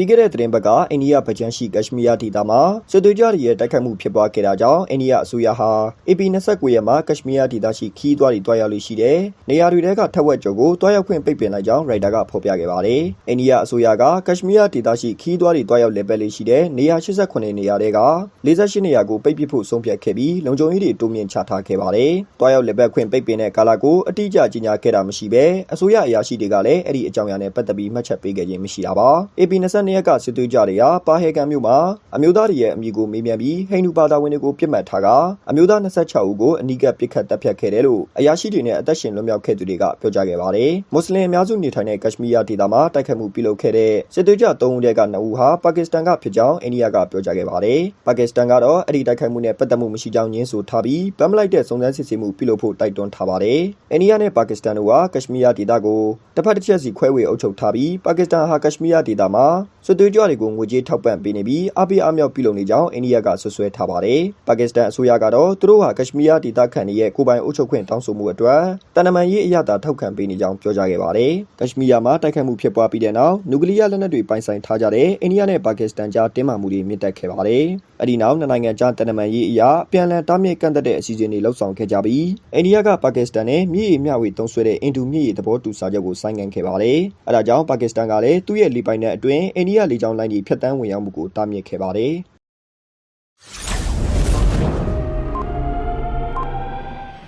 ပြီးခဲ့တဲ့သတင်းပတ်ကအိန္ဒိယဗကြမ်းရှိကက်ရှမီးယားဒေသမှာစစ်သွေးကြတွေရဲ့တိုက်ခိုက်မှုဖြစ်ပွားခဲ့တာကြောင့်အိန္ဒိယအစိုးရဟာ AP 29ရက်မှာကက်ရှမီးယားဒေသရှိခီးသွွားတွေတွားရောက်လို့ရှိတဲ့နေရာတွေထဲကထက်ဝက်ကျော်ကိုတွားရောက်ခွင့်ပိတ်ပင်လိုက်ကြောင်းရိုက်တာကဖော်ပြခဲ့ပါတယ်။အိန္ဒိယအစိုးရကကက်ရှမီးယားဒေသရှိခီးသွွားတွေတွားရောက်လည်ပတ်လေးရှိတဲ့နေရာ88နေရာတွေက48နေရာကိုပိတ်ပစ်ဖို့ဆုံးဖြတ်ခဲ့ပြီးလုံခြုံရေးတွေတိုးမြင့်ချထားခဲ့ပါတယ်။တွားရောက်လည်ပတ်ခွင့်ပိတ်ပင်တဲ့ကာလကိုအတိအကျကြီးညာခဲ့တာမရှိဘဲအစိုးရအရာရှိတွေကလည်းအဲ့ဒီအကြောင်းအရာနဲ့ပတ်သက်ပြီးမှတ်ချက်ပေးခဲ့ခြင်းမရှိတာပါ။ AP 22ရက်ကစစ်သွေးကြတွေဟာပါဟေကန်မြို့မှာအမျိုးသားတွေရဲ့အမည်ကိုမေးမြန်းပြီးဟိန္ဒူဘာသာဝင်တွေကိုပြစ်မှတ်ထားကအမျိုးသား26ဦးကိုအနီးကပ်ပစ်ခတ်တပ်ဖြတ်ခဲ့တယ်လို့အရာရှိတွေနဲ့အသက်ရှင်လွတ်မြောက်ခဲ့သူတွေကပြောကြားခဲ့ပါတယ်။မွတ်စလင်အများစုနေထိုင်တဲ့ကက်ရှမီးယားဒေသမှာတိုက်ခတ်မှုပြုလုပ်ခဲ့တဲ့စစ်သွေးကြ3ဦးတည်းက2ဦးဟာပါကစ္စတန်ကဖြစ်ကြောင်းအိန္ဒိယကပြောကြားခဲ့ပါတယ်။ပါကစ္စတန်ကတော့အဲ့ဒီတိုက်ခိုက်မှုနဲ့ပတ်သက်မှုမရှိကြောင်းညင်းဆိုထားပြီးဗမ်းမလိုက်တဲ့စုံစမ်းစစ်ဆေးမှုပြုလုပ်ဖို့တိုက်တွန်းထားပါတယ်။အိန္ဒိယနဲ့ပါကစ္စတန်တို့ဟာကက်ရှမီးယားဒေသကိုတစ်ဖက်တစ်ချက်စီခွဲဝေအုပ်ချုပ်ထားပြီးပါကစ္စတန်ဟာကက်ရှမီးယားဒေသမှာ စစ်သွေးကြတွေကိုငွေကြေးထောက်ပံ့ပေးနေပြီးအပိအမြောက်ပြုလုပ်နေကြောင်းအိန္ဒိယကဆွဆွဲထားပါတယ်။ပါကစ္စတန်အစိုးရကတော့သူတို့ဟာကက်ရှမီးယားဒေသခံတွေရဲ့ကိုယ်ပိုင်အုပ်ချုပ်ခွင့်တောင်းဆိုမှုအတွက်တန်တမန်ရေးအရသာထောက်ခံပေးနေကြောင်းပြောကြားခဲ့ပါတယ်။ကက်ရှမီးယားမှာတိုက်ခိုက်မှုဖြစ်ပွားပြီးတဲ့နောက်နျူကလ িয়ার လက်နက်တွေပိုင်ဆိုင်ထားကြတဲ့အိန္ဒိယနဲ့ပါကစ္စတန်ကြားတင်းမာမှုတွေမြင့်တက်ခဲ့ပါတယ်။အဲဒီနောက်နှစ်နိုင်ငံကြားတန်တမန်ရေးအရာပြန်လည်တားမြစ်ကန့်သက်တဲ့အစီအစဉ်တွေလှုပ်ဆောင်ခဲ့ကြပြီးအိန္ဒိယကပါကစ္စတန်နဲ့မြေရီမျှဝေသုံးစွဲတဲ့အင်ဒူမြေရီသဘောတူစာချုပ်ကိုဆိုင်းငံ့ခဲ့ပါတယ်။အဲဒါကြောင့်ပါကစ္စတန်ကလည်းသူ့ရဲ့လီပိုင်နယ်အတွင်းအိန္ဒိယလေကြောင်းလိုင်းတွေဖျက်ဆီးဝင်ရောက်မှုကို တားမြစ်ခဲ့ပါတယ်။